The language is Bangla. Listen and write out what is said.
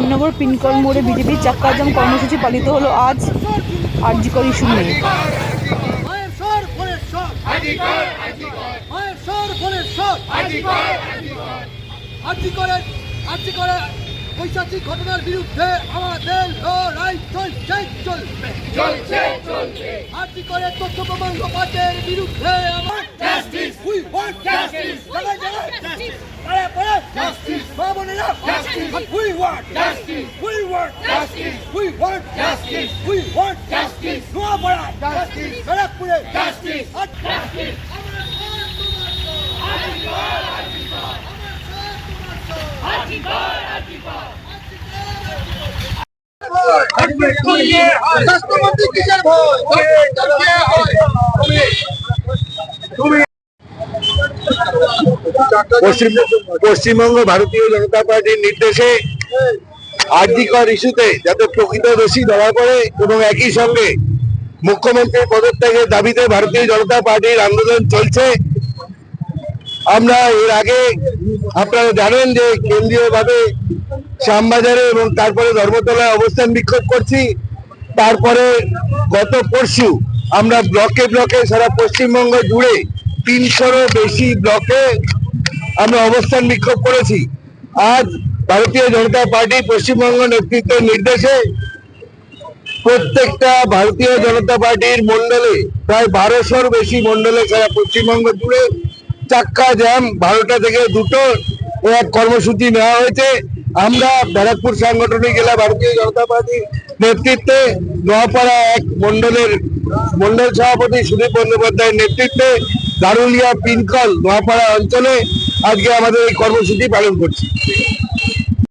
শ্যামনগর পিনকল মোড়ে বিজেপির চাক্কাজাম কর্মসূচি পালিত হলো আজ। আরজিকর ইস্যু নিয়ে ঘটনার বিরুদ্ধে আমাদের লড়াই চলছে চলবে চলছে চলছে আর্জি করে তথ্য প্রমাণ লোপাটের বিরুদ্ধে আমার! We want জায়গায় পড়ে পড়ে Justice! মা বোনেরা Justice! We want Justice! We want Justice! We want Justice! We want Justice! Noapara Justice! ব্যারাকপুরে Justice! Justice! স্বাস্থ্যমন্ত্রী কিসের ভয় পশ্চিম পশ্চিমবঙ্গ ভারতীয় জনতা পার্টির নির্দেশে আর্জিকর ইস্যুতে যাতে প্রকৃত দোষী ধরা পড়ে এবং একই সঙ্গে মুখ্যমন্ত্রীর পদত্যাগের দাবিতে ভারতীয় জনতা পার্টির আন্দোলন চলছে। আমরা এর আগে আপনারা জানেন যে কেন্দ্রীয়ভাবে শ্যামবাজারে এবং তারপরে ধর্মতলায় অবস্থান বিক্ষোভ করছি। তারপরে গত পরশু আমরা ব্লকে ব্লকে সারা পশ্চিমবঙ্গ জুড়ে তিনশোরও বেশি ব্লকে আমরা অবস্থান বিক্ষোভ করেছি। আজ ভারতীয় জনতা পার্টি পশ্চিমবঙ্গ নেতৃত্বের নির্দেশে প্রত্যেকটা ভারতীয় জনতা পার্টির মন্ডলে প্রায় বারোশোর বেশি মন্ডলে সারা পশ্চিমবঙ্গ জুড়ে চাক্কা জ্যাম বারোটা থেকে দুটো এক কর্মসূচি নেওয়া হয়েছে। আমরা ব্যারাকপুর সাংগঠনিক জেলা ভারতীয় জনতা পার্টির নেতৃত্বে নোয়াপাড়া এক মন্ডলের মন্ডল সভাপতি সুদীপ বন্দ্যোপাধ্যায়ের নেতৃত্বে দারুলিয়া পিনকল নোয়াপাড়া অঞ্চলে আজকে আমাদের এই কর্মসূচি পালন করছি।